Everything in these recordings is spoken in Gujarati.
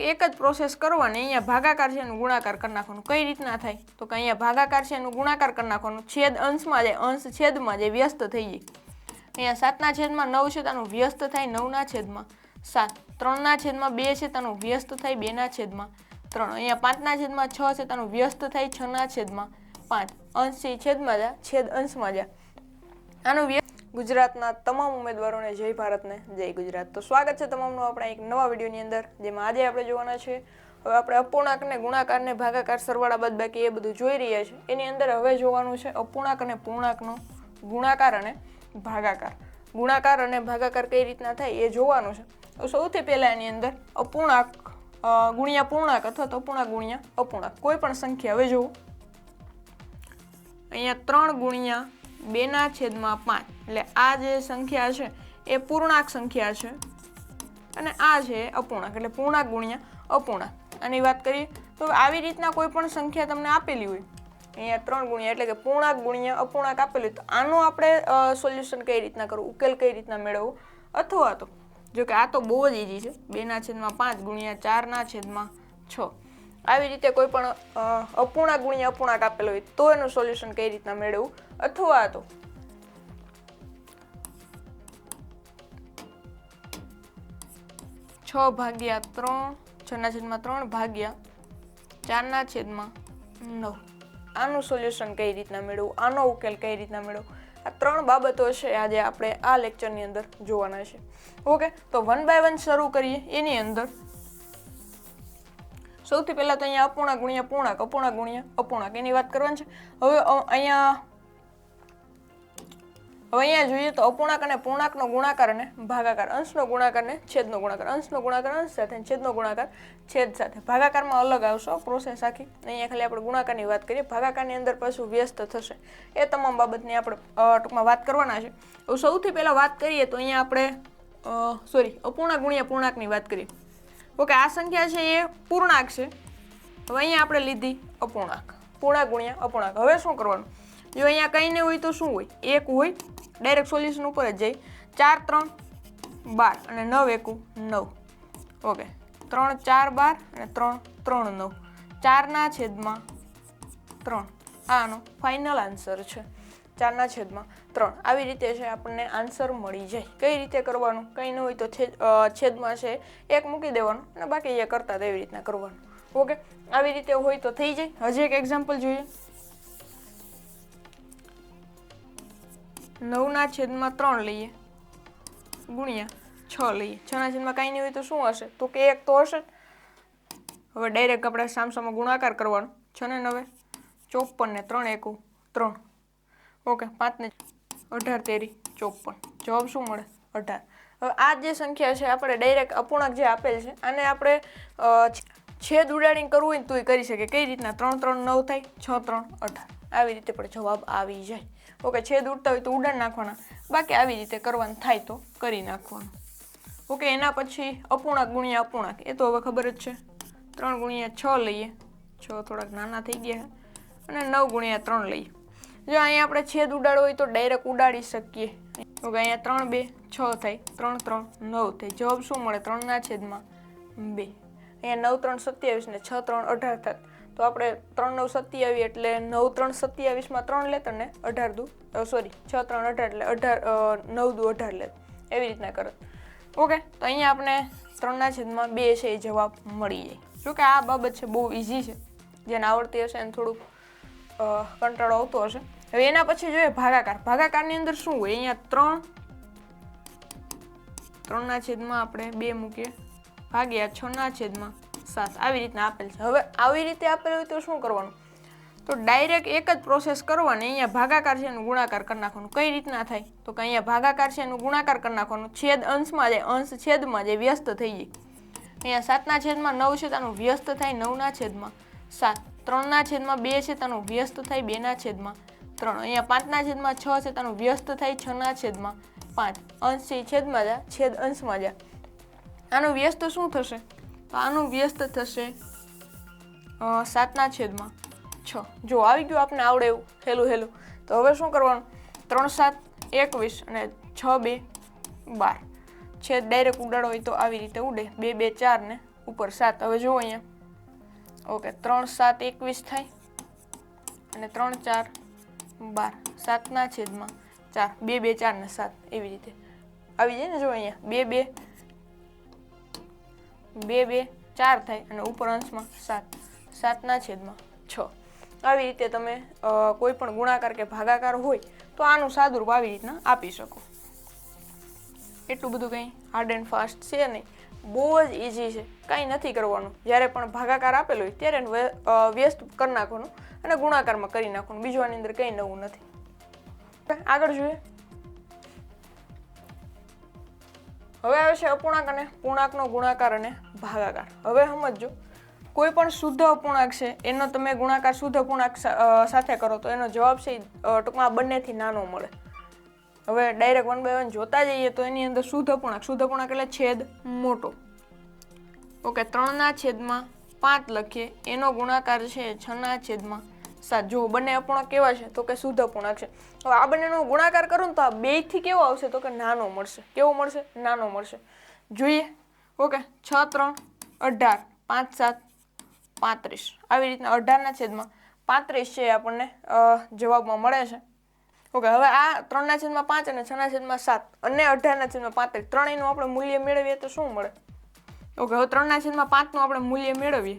એક જ પ્રોસેસ કરવાની અહીંયા ભાગાકાર છે એનું ગુણાકાર કરી નાખવાનું. કઈ રીતના થાય? તો કે અહીંયા ભાગાકાર છે એનું ગુણાકાર કરી નાખવાનું. છેદ અંશમાં જાય, અંશ છેદમાં જાય, વ્યસ્ત થઈ જાય. અહીંયા સાતના છેદમાં નવ છે તેનું વ્યસ્ત થાય નવના છેદમાં સાત. ત્રણના છેદમાં બે છે તેનું વ્યસ્ત થાય બેના છેદમાં ત્રણ. અહીંયા પાંચના છેદમાં છ છે તેનું વ્યસ્ત થાય છના છેદમાં પાંચ. અંશ છે છેદમાં જા છેદ અંશમાં જા આનું વ્ય ગુજરાતના તમામ ઉમેદવારોને જય ભારતને જય ગુજરાત. તો સ્વાગત છે તમામનું આપણા એક નવા વિડીયોની અંદર, જેમાં આજે આપણે જોવાના છે, હવે આપણે અપૂર્ણાંક અને ગુણાકાર ને ભાગાકાર સરવાળા બાદ બાકી એ બધું જોઈ રહ્યા છે. એની અંદર હવે જોવાનું છે અપૂર્ણાંક અને પૂર્ણાંકનો ગુણાકાર અને ભાગાકાર. ગુણાકાર અને ભાગાકાર કઈ રીતના થાય એ જોવાનું છે. તો સૌથી પહેલાં એની અંદર અપૂર્ણાંક ગુણ્યા પૂર્ણાંક અથવા તો અપૂર્ણાંક ગુણ્યા અપૂર્ણાંક. કોઈ પણ સંખ્યા, હવે જોવું અહીંયા ત્રણ ગુણ્યા બેના છેદમાં પાંચ. એટલે આ જે સંખ્યા છે, એ પૂર્ણાંક સંખ્યા છે. અને આ છે અપૂર્ણાંક, એટલે પૂર્ણાંક ગુણ્યા અપૂર્ણાંક. આની વાત કરીએ, તો આવી રીતના કોઈ પણ સંખ્યા તમને આપેલી હોય, અહીંયા ત્રણ ગુણ્યા એટલે કે પૂર્ણાંક ગુણ્યા અપૂર્ણાંક આપેલું તો આનું આપણે સોલ્યુશન કઈ રીતના કરવું? ઉકેલ કઈ રીતના મેળવવું? અથવા તો, જો કે આ તો બહુ જ ઇઝી છે બેના છેદમાં પાંચ ગુણ્યા ચારના છેદમાં છ. આવી રીતે કોઈ પણ અપૂર્ણાંક ગુણ્યા અપૂર્ણાંક આપેલો હોય, તો એનું સોલ્યુશન કઈ રીતના મેળવવું? અથવા તો છ ભાગ્યા ત્રણ, છના છેદમાં ત્રણ ભાગ્યા ચારના છેદમાં નવ. આનું સોલ્યુશન કઈ રીતના મેળવવું? આનો ઉકેલ કઈ રીતના મેળવવું? આ ત્રણ બાબતો છે આજે આપણે આ લેક્ચરની અંદર જોવાના છે. ઓકે તો વન બાય વન શરૂ કરીએ. એની અંદર સૌથી પહેલાં તો અહીંયા અપૂર્ણાંક ગુણ્યા પૂર્ણાંક અપૂર્ણાંક ગુણ્યા અપૂર્ણાંક. એની વાત કરવાની છે. હવે અહીંયા હવે અહીંયા જોઈએ તો અપૂર્ણાંક અને પૂર્ણાંકનો ગુણાકાર અને ભાગાકાર. અંશનો ગુણાકાર અને છેદનો ગુણાકાર. અંશનો ગુણાકાર અંશ સાથે છેદનો ગુણાકાર છેદ સાથે. ભાગાકારમાં અલગ આવશો પ્રોસેસ આખી. અહીંયા ખાલી આપણે ગુણાકારની વાત કરીએ. ભાગાકારની અંદર પાછું વ્યસ્ત થશે. એ તમામ બાબતની આપણે ટૂંકમાં વાત કરવાના છે. સૌથી પહેલાં વાત કરીએ તો અહીંયા આપણે સોરી અપૂર્ણાંક ગુણ્યા પૂર્ણાંકની વાત કરીએ. ઓકે, આ સંખ્યા છે એ પૂર્ણાંક છે. હવે અહીંયા આપણે લીધી અપૂર્ણાંક. પૂર્ણાંક ગુણ્યા અપૂર્ણાંક. હવે શું કરવાનું? જો અહીંયા કંઈ નહીં હોય તો શું હોય? એક હોય ડાયરેક્ટ સોલ્યુશન ઉપર જ જાય. ચાર, ત્રણ, બાર અને નવ એકુ નવ. ઓકે ત્રણ, ચાર, બાર અને ત્રણ ત્રણ, નવ. ચારના છેદમાં ત્રણ. આનો ફાઇનલ આન્સર છે. ચારના છેદમાં ત્રણ. આવી રીતે છે આપણને આન્સર મળી જાય. કઈ રીતે કરવાનું? કંઈ ન હોય તો છેદ છેદમાં છે એક મૂકી દેવાનું અને બાકી એ કરતા તેવી રીતના કરવાનું. ઓકે આવી રીતે હોય તો થઈ જાય. હજી એક એક્ઝામ્પલ જોઈએ. નવના છેદમાં ત્રણ લઈએ. ગુણ્યા છ લઈએ. છના છેદમાં કાંઈ નહીં હોય તો શું હશે? તો કે એક તો હશે. હવે ડાયરેક્ટ આપણે સામસામાં ગુણાકાર કરવાનો. છ ને નવે ચોપન ને ત્રણ એકુ ત્રણ. ઓકે પાંચ ને અઢાર તેરી ચોપન જવાબ શું મળે? અઢાર. હવે આ જે સંખ્યા છે, આપણે ડાયરેક્ટ અપૂર્ણાંક જે આપેલ છે, આને આપણે છેદ ઉડાડીને કરવું હોય ને તોય કરી શકીએ. કઈ રીતના? ત્રણ ત્રણ, નવ થાય. છ, ત્રણ, અઢાર. આવી રીતે પણ જવાબ આવી જાય. ઓકે છેદ ઉડતા હોય તો ઉડાડી નાખવાના. બાકી આવી રીતે કરવાનું થાય તો કરી નાખવાનું. ઓકે, એના પછી અપૂર્ણાંક ગુણ્યા અપૂર્ણાંક. એ તો હવે ખબર જ છે. ત્રણ ગુણ્યા છ લઈએ. છ થોડાક નાના થઈ ગયા અને નવ ગુણ્યા ત્રણ લઈએ. જો અહીંયા આપણે છેદ ઉડાડવો હોય તો ડાયરેક્ટ ઉડાડી શકીએ. ઓકે, અહીંયા ત્રણ બે છ થાય. ત્રણ ત્રણ નવ થાય. જવાબ શું મળે? ત્રણના છેદમાં બે. અહીંયા નવ ત્રણ સત્યાવીસ ને છ ત્રણ અઢાર થાત તો આપણે ત્રણ નવ સત્યાવીસ એટલે નવ ત્રણ સત્યાવીસમાં ત્રણ લેત અને અઢાર દુ સોરી છ ત્રણ અઢાર એટલે અઢાર નવ દુ અઢાર લેત એવી રીતના કરત ઓકે, તો અહીંયા આપણે ત્રણના છેદમાં બે છે એ જવાબ મળી જાય જોકે આ બાબત છે બહુ ઇઝી છે. જેને આવડતી હશે એને થોડુંક કંટાળો આવતો હશે. હવે એના પછી જોઈએ ભાગાકાર. ભાગાકારની અંદર શું હોય? અહીંયા ત્રણ, ત્રણના છેદમાં આપણે બે મૂકીએ. ભાગ્યા છના છેદમાં સાત આવી રીતના આપેલ છે. હવે આવી રીતે આપેલ હોય તો શું કરવાનું? તો ડાયરેક્ટ એક જ પ્રોસેસ કરવાની, અહીંયા ભાગાકાર છે એનું ગુણાકાર કરી નાખવાનું. કઈ રીતના થાય? તો કે અહીંયા ભાગાકાર છે એનું ગુણાકાર કરી નાખવાનું. છેદ અંશમાં જાય, અંશ છેદમાં જાય, વ્યસ્ત થઈ જાય. અહીંયા સાતના છેદમાં નવ છે, તેનું વ્યસ્ત થાય નવના છેદમાં સાત. ત્રણના છેદમાં બે છે, તેનું વ્યસ્ત થાય બેના છેદમાં ત્રણ. અહીંયા પાંચના છેદમાં છ છે, તેનું વ્યસ્ત થાય છના છેદમાં પાંચ. અંશ છે છેદમાં જા, છેદ અંશમાં જા. આનું વ્યસ્ત શું થશે? તો આનું વ્યસ્ત થશે. સાતના છેદમાં. છ. જો, આવી ગયું આપને આવડે એવું. હેલું હેલું. તો હવે શું કરવાનું? ત્રણ, સાત, એકવીસ અને છ, બે, બાર. છેદ ડાયરેક્ટ ઉડાડો હોય તો આવી રીતે ઉડે. બે બે, ચાર ને ઉપર સાત. હવે જુઓ અહીંયા. ઓકે, ત્રણ, સાત, એકવીસ થાય. અને ત્રણ, ચાર, બાર. સાતના છેદમાં ચાર. બે બે, ચાર ને સાત. એવી રીતે. આવી જાય ને જો અહીંયા. બે બે બે બે, ચાર થાય અને ઉપર અંશમાં સાત. સાતના છેદમાં છ. આવી રીતે તમે કોઈ પણ ગુણાકાર કે ભાગાકાર હોય તો આનું સાદુરૂપ આવી રીતના આપી શકો. એટલું બધું કંઈ હાર્ડ એન્ડ ફાસ્ટ છે નહીં. બહુ જ ઇઝી છે. કાંઈ નથી કરવાનું. જ્યારે પણ ભાગાકાર આપેલો હોય ત્યારે વ્યસ્ત કરી નાખવાનું અને ગુણાકારમાં કરી નાખવાનું. બીજું આની અંદર કંઈ નવું નથી. આગળ જોઈએ. હવે આવે છે અપૂર્ણાંક અને પૂર્ણાંકનો ગુણાકાર અને ભાગાકાર. હવે સમજો કોઈ પણ શુદ્ધ અપૂર્ણાંક છે, એનો તમે ગુણાકાર શુદ્ધ અપૂર્ણાંક સાથે કરો તો એનો જવાબ છે ટૂંકમાં બંનેથી નાનો મળે. હવે ડાયરેક્ટ વન બાય વન જોતા જઈએ તો એની અંદર શુદ્ધ અપૂર્ણાંક શુદ્ધ અપૂર્ણાંક એટલે છેદ મોટો. ઓકે, ત્રણના છેદમાં પાંચ લખીએ, એનો ગુણાકાર છે છના છેદમાં સાત. જુઓ બંને અપૂર્ણાંક કેવા છે તો કે શુદ્ધ અપૂર્ણાંક છે. હવે આ બંનેનો ગુણાકાર કરું ને તો આ બેયથી કેવો આવશે તો કે નાનો મળશે. કેવો મળશે? નાનો મળશે. જોઈએ. ઓકે, છ, ત્રણ, અઢાર. પાંચ, સાત, પાંત્રીસ. આવી રીતના અઢારના છેદમાં પાંત્રીસ છે એ આપણને જવાબમાં મળે છે. ઓકે, હવે આ ત્રણના છેદમાં પાંચ અને છના છેદમાં સાત અને અઢારના છેદમાં પાંત્રીસ. ત્રણેયનું આપણે મૂલ્ય મેળવીએ તો શું મળે? ઓકે, હવે ત્રણના છેદમાં પાંચનું આપણે મૂલ્ય મેળવીએ.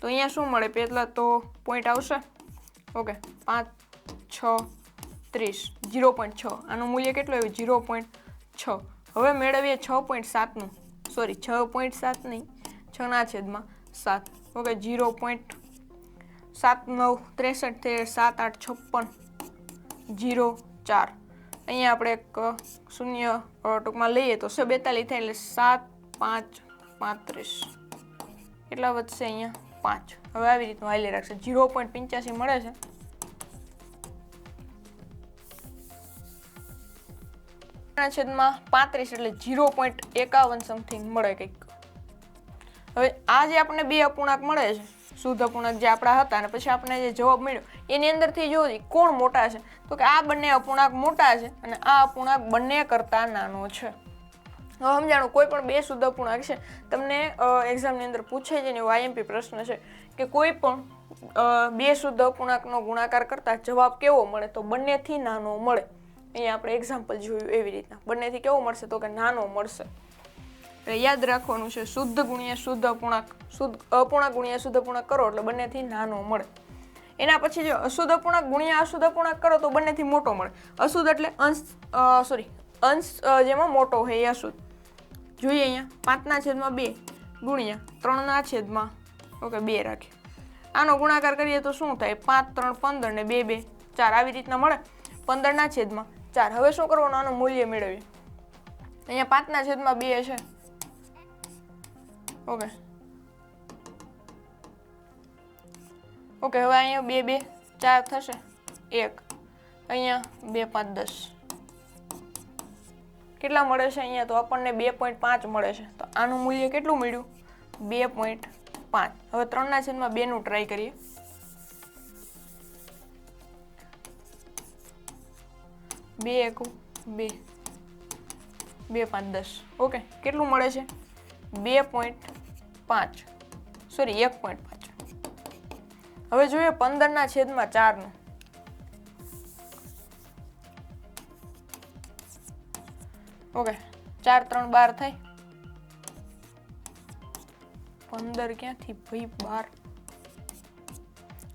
તો અહીંયા શું મળે? પહેલાં તો પોઈન્ટ આવશે. ઓકે, પાંચ, છ, ત્રીસ. જીરો પોઈન્ટ છ. આનું મૂલ્ય કેટલું આવ્યું? જીરો પોઈન્ટ છ. હવે મેળવીએ છ પોઈન્ટ સાતનું. સોરી, છ પોઈન્ટ સાત નહીં, છના છેદમાં સાત. ઓકે જીરો પોઈન્ટ સાત નવ ત્રેસઠ તેર સાત આઠ છપ્પન, જીરો ચાર. અહીંયા આપણે એક શૂન્ય ટૂંકમાં લઈએ તો સો બેતાલીસ થાય એટલે સાત, પાંચ, પાંત્રીસ. કેટલા વધશે અહીંયા? પાંચ. હવે આવી રીતનું હાલી રાખશે. જીરો પોઈન્ટ પંચ્યાસી મળે છે. છેદમાં પાંત્રીસ એટલે ઝીરો પોઈન્ટ એકાવન સમથિંગ મળે કંઈક. હવે આ જે આપણને બે અપૂર્ણાંક મળે છે, શુદ્ધ અપૂર્ણાંક જે આપણા હતા અને પછી આપણે જે જવાબ મળ્યો, એની અંદરથી જો કોણ મોટા છે, તો કે આ બંને અપૂર્ણાંક મોટા છે અને આ અપૂર્ણાંક બંને કરતાં નાનો છે. હવે સમજાણું, કોઈ પણ બે શુદ્ધ અપૂર્ણાંક છે, તમને એક્ઝામની અંદર પૂછે છે ને વાયએમપી પ્રશ્ન છે, કે કોઈ પણ બે શુદ્ધ અપૂર્ણાંકનો ગુણાકાર કરતા જવાબ કેવો મળે, તો બંનેથી નાનો મળે. અહીંયા આપણે એક્ઝામ્પલ જોયું એવી રીતના. બંનેથી કેવો મળશે તો કે નાનો મળશે. એટલે યાદ રાખવાનું છે, શુદ્ધ ગુણ્યા શુદ્ધ અપૂર્ણાંક. શુદ્ધ અપૂર્ણાંક ગુણ્યા શુદ્ધ અપૂર્ણાંક કરો એટલે બંનેથી નાનો મળે. એના પછી જો અશુદ્ધ અપૂર્ણાંક ગુણ્યા અશુદ્ધ અપૂર્ણાંક કરો તો બંનેથી મોટો મળે. અશુદ્ધ એટલે અંશ સોરી અંશ જેમાં મોટો હોય એ અશુદ્ધ. જોઈએ અહીંયા, પાંચના છેદમાં બે ગુણ્યા ત્રણના છેદમાં, ઓકે, બે રાખીએ. આનો ગુણાકાર કરીએ તો શું થાય? પાંચ, ત્રણ, પંદર ને બે બે, ચાર. આવી રીતના મળે? પંદરના છેદમાં. ચાર. હવે શું કરવાનું? આનું મૂલ્ય મેળવીએ. અહીંયા પાંચના છેદમાં બે છે. ઓકે. ઓકે, હવે અહીંયા બે બે, ચાર થશે. એક. અહીંયા બે, પાંચ, દસ. કેટલા મળે છે અહીંયા? તો આપણને બે પોઈન્ટ પાંચ મળે છે. તો આનું મૂલ્ય કેટલું મળ્યું? બે પોઈન્ટ પાંચ. હવે ત્રણના છેદમાં બેનું ટ્રાય કરીએ. બે એકુ, બે. બે પાંચ દસ. ઓકે, કેટલું મળે છે? બે પોઈન્ટ પાંચ. સોરી, એક પોઈન્ટ પાંચ. હવે જોઈએ પંદરના છેદમાં ચારનું. ઓકે, ચાર, ત્રણ, બાર થાય. પંદર ક્યાંથી ભાઈ બાર?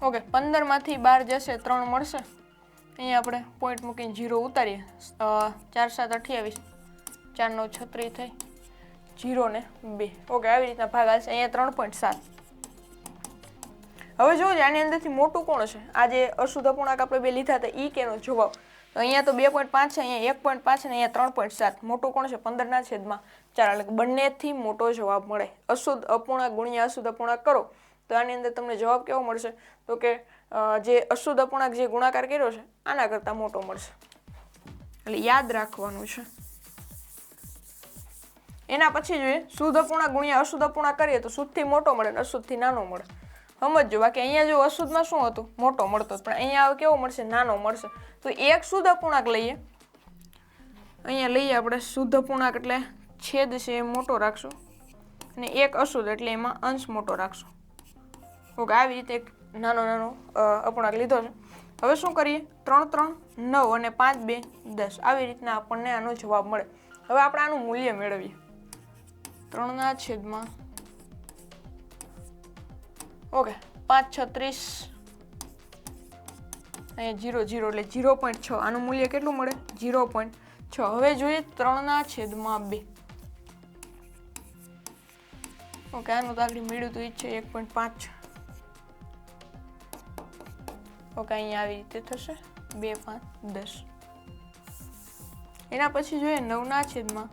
ઓકે, પંદરમાંથી બાર જશે, ત્રણ મળશે. અહીંયા આપણે પોઈન્ટ મૂકીને જીરો ઉતારીએ. ચાર સાત અઠ્યાવીસ. ચાર નવ છત્રીસ થઈ. જીરો ને બે. ઓકે આવી રીતના ભાગ આવશે. અહીંયા ત્રણ પોઈન્ટ સાત. હવે જોજો આની અંદરથી મોટું કોણ છે આ જે અશુદ્ધ અપૂર્ણાંક આપણે બે લીધા હતા એ કેનો જવાબ? અહીંયા તો બે પોઈન્ટ પાંચ છે, અહીંયા એક પોઈન્ટ પાંચ અને અહીંયા ત્રણ પોઈન્ટ સાત. મોટું કોણ છે પંદરના છેદમાં ચાર. એટલે બંનેથી મોટો જવાબ મળે. અશુદ્ધ અપૂર્ણાંક ગુણ્યા અશુદ્ધ અપૂર્ણાંક કરો. તો આની અંદર તમને જવાબ કેવો મળશે? તો કે જે અશુદ્ધ અપૂર્ણાંક જે ગુણાકાર કર્યો છે, આના કરતાં મોટો મળશે. એટલે યાદ રાખવાનું છે. એના પછી જોઈએ, શુદ્ધ અપૂર્ણાંક ગુણ્યા અશુદ્ધ અપૂર્ણાંક કરીએ તો શુદ્ધથી મોટો મળે અને અશુદ્ધથી નાનો મળે. સમજજો, બાકી અહીંયા જો અશુદ્ધમાં શું હતું? મોટો મળતો પણ અહીંયા કેવો મળશે? નાનો મળશે. તો એક શુદ્ધ અપૂર્ણાંક લઈએ. અહીંયા લઈએ આપણે શુદ્ધ અપૂર્ણાંક એટલે છેદ છે એ મોટો રાખશું. અને એક અશુદ્ધ એટલે એમાં અંશ મોટો રાખશો. ઓકે આવી રીતે એક નાનો નાનો અપૂર્ણાંક લીધો છે. હવે શું કરીએ? ત્રણ ત્રણ, નવ અને પાંચ, બે, દસ. આવી રીતના આપણને આનો જવાબ મળે. હવે આપણે આનું મૂલ્ય મેળવીએ. ત્રણના છેદમાં ઓકે, પાંચ, છત્રીસ, અહીંયા જીરો જીરો એટલે જીરો પોઈન્ટ છ. આનું મૂલ્ય કેટલું મળે? જીરો પોઈન્ટ છ. હવે જોઈએ ત્રણના છેદમાં બે. ઓકે, આનું તો આગળ મેળવ્યું તો ઈચ્છે છે એક પોઈન્ટ પાંચ ઓકે અહીંયા આવી રીતે થશે. બે, પાંચ, દસ. એના પછી જોઈએ નવના છેદમાં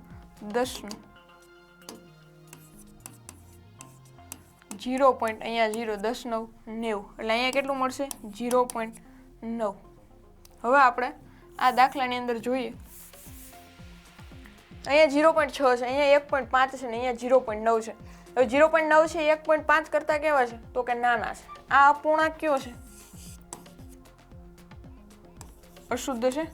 દસનું. જીરો પોઈન્ટ, અહીંયા જીરો દસ, નવ, નેવું. એટલે અહીંયા કેટલું મળશે? જીરો પોઈન્ટ નવ. હવે આપણે આ દાખલાની અંદર જોઈએ. અહીંયા જીરો પોઈન્ટ છ છે, અહીંયા એક પોઈન્ટ પાંચ છે ને અહીંયા જીરો પોઈન્ટ નવ છે. હવે જીરો પોઈન્ટ નવ છે, એક પોઈન્ટ પાંચ કરતાં કેવા છે? તો કે નાના છે. આ અપૂર્ણાંક કયો છે? અશુદ્ધ છે?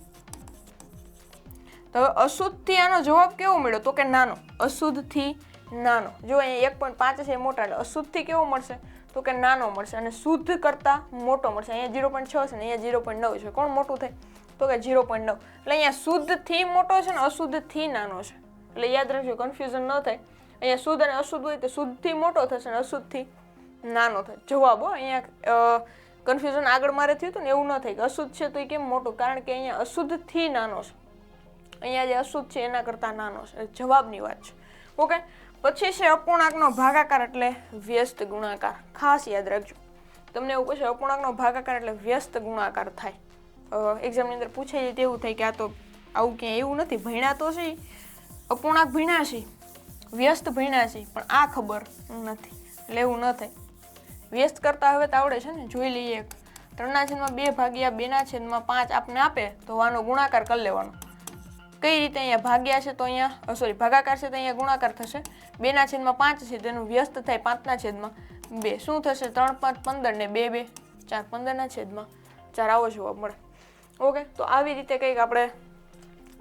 તો હવે અશુદ્ધથી આનો જવાબ કેવો મળ્યો? તો કે નાનો. અશુદ્ધથી નાનો. જો અહીંયા એક પોઈન્ટ પાંચ છે એ મોટા, એટલે અશુદ્ધથી કેવો મળશે? તો કે નાનો મળશે. અને શુદ્ધ કરતાં મોટો મળશે. અહીંયા ઝીરો પોઈન્ટ છ છે ને અહીંયા ઝીરો પોઈન્ટ નવ છે. કોણ મોટું થાય? તો કે ઝીરો પોઈન્ટ નવ. એટલે અહીંયા શુદ્ધથી મોટો છે ને અશુદ્ધથી નાનો છે. એટલે યાદ રાખજો કન્ફ્યુઝન ન થાય. અહીંયા શુદ્ધ અને અશુદ્ધ હોય તો શુદ્ધથી મોટો થશે અને અશુદ્ધથી નાનો થાય. જવાબ હો, અહીંયા કન્ફ્યુઝન આગળ મારે થયું હતું ને એવું ન થાય કે અશુદ્ધ છે તો એ કેમ મોટું? કારણ કે અહીંયા અશુદ્ધથી નાનો છે. અહીંયા જે અશુદ્ધ છે એના કરતાં નાનો છે. જવાબની વાત છે. ઓકે? પછી છે અપૂર્ણાંકનો ભાગાકાર એટલે વ્યસ્ત ગુણાકાર. ખાસ યાદ રાખજો. તમને એવું કહેશે, અપૂર્ણાંકનો ભાગાકાર એટલે વ્યસ્ત ગુણાકાર થાય. એક્ઝામની અંદર પૂછાય જાય તેવું થાય કે આ તો આવું ક્યાંય એવું નથી, ભણ્યા તો છે અપૂર્ણાંક ભણ્યા છે વ્યસ્ત ભણ્યા છે પણ આ ખબર નથી. એટલે એવું ન થાય. વ્યસ્ત કરતા હવે તો આવડે છે ને? જોઈ લઈએ ત્રણના છેદમાં બે ભાગ્યા બેના છેદમાં પાંચ આપને આપે તો આનો ગુણાકાર કરી લેવાનો. કઈ રીતે અહીંયા ભાગ્યા છે તો અહીંયા સોરી ભાગાકાર છે તો અહીંયા ગુણાકાર થશે. બેના છેદમાં પાંચ છે તેનું વ્યસ્ત થાય પાંચના છેદમાં બે. શું થશે? ત્રણ પાંચ પંદર ને બે બે. ચાર પંદરના છેદમાં ચાર. આવો જોવા મળે. ઓકે તો આવી રીતે કંઈક આપણે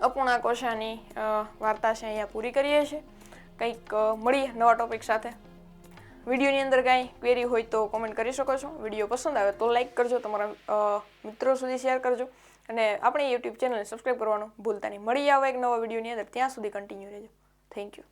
અપૂર્ણાંકોશાની અ, વાર્તા છે અહીંયા પૂરી કરીએ છીએ. કંઈક મળીએ નવા ટોપિક સાથે. વિડીયોની અંદર કાંઈ ક્વેરી હોય તો કોમેન્ટ કરી શકો છો. વીડિયો પસંદ આવે તો લાઇક કરજો, તમારા મિત્રો સુધી શેર કરજો. અને આપણે યુટ્યુબ ચેનલને સબસ્ક્રાઈબ કરવાનું ભૂલતા નહીં. મળી આવે એક નવા વિડીયોની અંદર. ત્યાં સુધી કન્ટિન્યુ રહેજો. Thank you